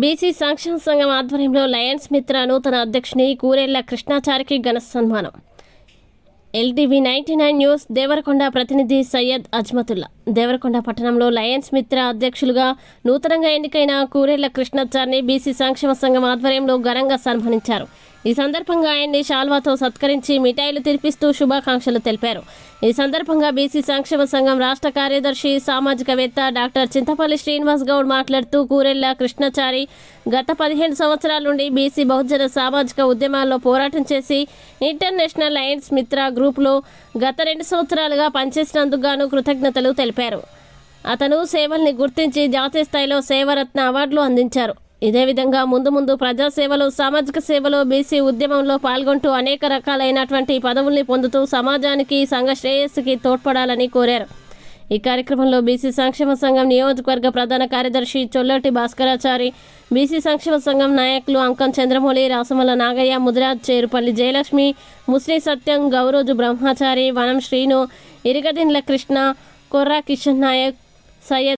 BC సంక్షేమ సంఘం ఆధ్వర్యంలో లయన్స్ మిత్ర నూతన అధ్యక్షుని కూరెళ్ళ కృష్ణాచారికి ఘన సన్మానం. LTV ninety nine news Devarakonda ప్రతినిధి సయ్యద్ అజ్మతుల్లా. దేవరకొండ పట్టణంలో లయన్స్ మిత్ర అధ్యక్షులుగా నూతనంగా ఎన్నికైన కూరెళ్ళ కృష్ణాచార్ని బీసీ సంక్షేమ సంఘం ఆధ్వర్యంలో ఘనంగా సన్మానించారు. ఈ సందర్భంగా ఆయన్ని శాల్వాతో సత్కరించి మిఠాయిలు తినిపిస్తూ శుభాకాంక్షలు తెలిపారు. ఈ సందర్భంగా బీసీ సంక్షేమ సంఘం రాష్ట్ర కార్యదర్శి సామాజికవేత్త డాక్టర్ చింతపల్లి శ్రీనివాస్ గౌడ్ మాట్లాడుతూ కూరెళ్ళ కృష్ణచారి గత పదిహేను సంవత్సరాల నుండి బీసీ బహుజన సామాజిక ఉద్యమాల్లో పోరాటం చేసి ఇంటర్నేషనల్ లయన్స్ మిత్ర గ్రూపులో గత రెండు సంవత్సరాలుగా పనిచేసినందుకు గాను కృతజ్ఞతలు తెలిపారు. అతను సేవల్ని గుర్తించి జాతీయ స్థాయిలో సేవరత్న అవార్డులు అందించారు. ఇదే విధంగా ముందు ముందు ప్రజాసేవలో సామాజిక సేవలో బీసీ ఉద్యమంలో పాల్గొంటూ అనేక రకాలైనటువంటి పదవుల్ని పొందుతూ సమాజానికి సంఘ శ్రేయస్సుకి తోడ్పడాలని కోరారు. ఈ కార్యక్రమంలో బీసీ సంక్షేమ సంఘం నియోజకవర్గ ప్రధాన కార్యదర్శి చొల్లటి భాస్కరాచారి బీసీ సంక్షేమ సంఘం నాయకులు అంకం చంద్రమౌళి రాసమల నాగయ్య ముదిరాజ్ చేరుపల్లి జయలక్ష్మి ముస్లిం సత్యం గౌరోజు బ్రహ్మచారి వనం శ్రీను ఇరిగదిండ్ల కృష్ణ కొర్రా కిషన్ నాయక్ సయ్యద్